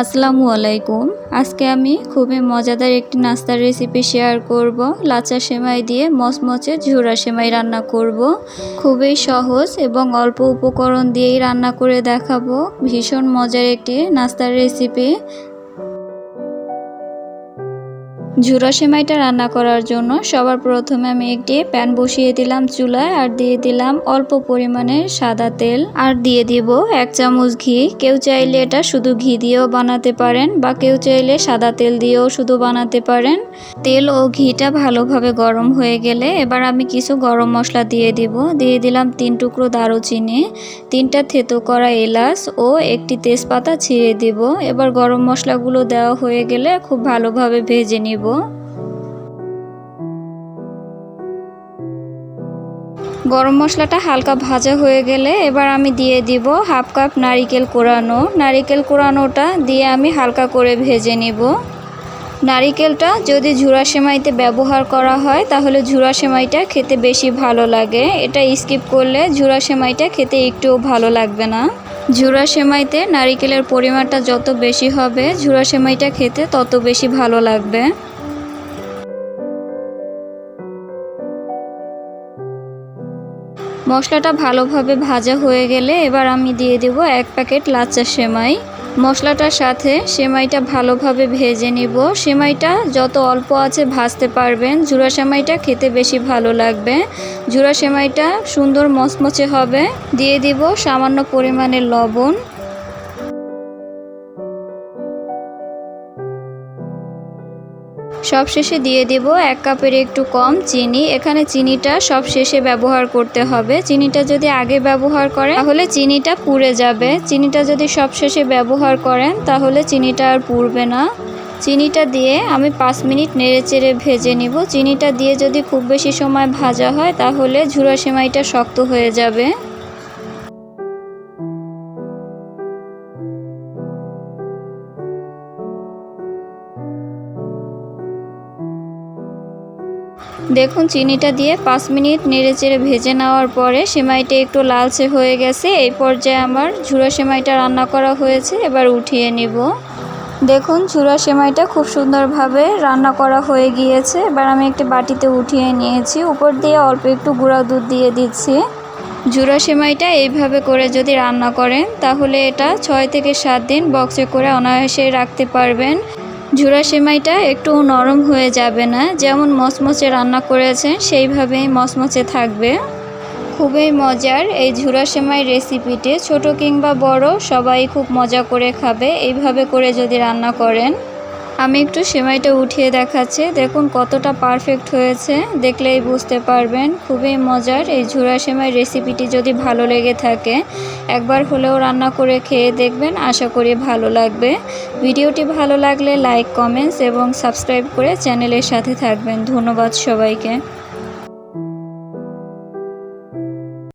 আসসালামু আলাইকুম। আজকে আমি খুবই মজাদার একটি নাস্তার রেসিপি শেয়ার করব। লাচা সেমাই দিয়ে মচমচে ঝুরা সেমাই রান্না করব। খুবই সহজ এবং অল্প উপকরণ দিয়েই রান্না করে দেখাবো। ভীষণ মজার একটি নাস্তার রেসিপি ঝুরা সেমাইটা রান্না করার জন্য সবার প্রথমে আমি একটি প্যান বসিয়ে দিলাম চুলায় আর দিয়ে দিলাম অল্প পরিমাণে সাদা তেল। আর দিয়ে দিব এক চামচ ঘি। কেউ চাইলে এটা শুধু ঘি দিয়েও বানাতে পারেন বা কেউ চাইলে সাদা তেল দিয়েও শুধু বানাতে পারেন। তেল ও ঘিটা ভালোভাবে গরম হয়ে গেলে এবার আমি কিছু গরম মশলা দিয়ে দিব। দিয়ে দিলাম তিন টুকরো দারুচিনি, তিনটা থেতো করা এলাচ ও একটি তেজপাতা ছিঁড়ে দিব। এবার গরম মশলাগুলো দেওয়া হয়ে গেলে খুব ভালোভাবে ভেজে নিব। গরম মশলাটা হালকা ভাজা হয়ে গেলে এবার আমি দিয়ে দিব হাফ কাপ নারিকেল কোরানো। নারিকেল কোরানোটা দিয়ে আমি হালকা করে ভেজে নিব। নারিকেলটা যদি ঝুরা সেমাইতে ব্যবহার করা হয়, তাহলে ঝুরা সেমাইটা খেতে বেশি ভালো লাগে। এটা স্কিপ করলে ঝুরা সেমাইটা খেতে একটুও ভালো লাগবে না। ঝুরা সেমাইতে নারিকেলের পরিমাণটা যত বেশি হবে, ঝুরা সেমাইটা খেতে তত বেশি ভালো লাগবে। মশলাটা ভালোভাবে ভাজা হয়ে গেলে এবার আমি দিয়ে দেব এক প্যাকেট লাচ্চা সেমাই। মশলাটার সাথে সেমাইটা ভালোভাবে ভেজে নিব। সেমাইটা যত অল্প আছে ভাজতে পারবেন। জুড়া সেমাইটা খেতে বেশি ভালো লাগবে। জুড়া সেমাইটা সুন্দর মচমচে হবে। দিয়ে দিব সামান্য পরিমাণে লবণ। সব শেষে দিয়ে দেব এক কাপের একটু কম চিনি। এখানে চিনিটা সব শেষে ব্যবহার করতে হবে। চিনিটা যদি আগে ব্যবহার করেন, তাহলে চিনিটা পুড়ে যাবে। চিনিটা যদি সব শেষে ব্যবহার করেন, তাহলে চিনিটা আর পুড়বে না। চিনিটা দিয়ে আমি পাঁচ মিনিট নেড়ে চেড়ে ভেজে নিব। চিনিটা দিয়ে যদি খুব বেশি সময় ভাজা হয়, তাহলে ঝুরা সেমাইটা শক্ত হয়ে যাবে। দেখুন, চিনিটা দিয়ে পাঁচ মিনিট নেড়ে চেড়ে ভেজে নেওয়ার পরে সেমাইটা একটু লালচে হয়ে গেছে। এই পর্যায়ে আমার ঝুড়ো সেমাইটা রান্না করা হয়েছে। এবার উঠিয়ে নিব। দেখুন চূড়া সেমাইটা খুব সুন্দরভাবে রান্না করা হয়ে গিয়েছে। এবার আমি একটি বাটিতে উঠিয়ে নিয়েছি। উপর দিয়ে অল্প একটু গুঁড়া দুধ দিয়ে দিচ্ছি। জুড়া সেমাইটা এইভাবে করে যদি রান্না করেন, তাহলে এটা ছয় থেকে সাত দিন বক্সে করে অনায়াসে রাখতে পারবেন। ঝুরা সেমাইটা একটু নরম হয়ে যাবে না। যেমন মচমচে রান্না করেছেন সেইভাবেই মচমচে থাকবে। খুবই মজার এই ঝুরা সেমাই রেসিপিটি। ছোট কিংবা বড়, সবাই খুব মজা করে খাবে। এইভাবে করে যদি রান্না করেন আমি একটু সেমাইটা উঠিয়ে দেখাচ্ছি। দেখুন কতটা পারফেক্ট হয়েছে। দেখলেই বুঝতে পারবেন, খুবই মজার। এই ঝুরা সেমাই রেসিপিটি যদি ভালো লেগে থাকে, একবার হলেও রান্না করে খেয়ে দেখবেন, আশা করি ভালো লাগবে। ভিডিওটি ভালো লাগলে লাইক কমেন্টস এবং সাবস্ক্রাইব করে চ্যানেলের সাথে থাকবেন। ধন্যবাদ সবাইকে।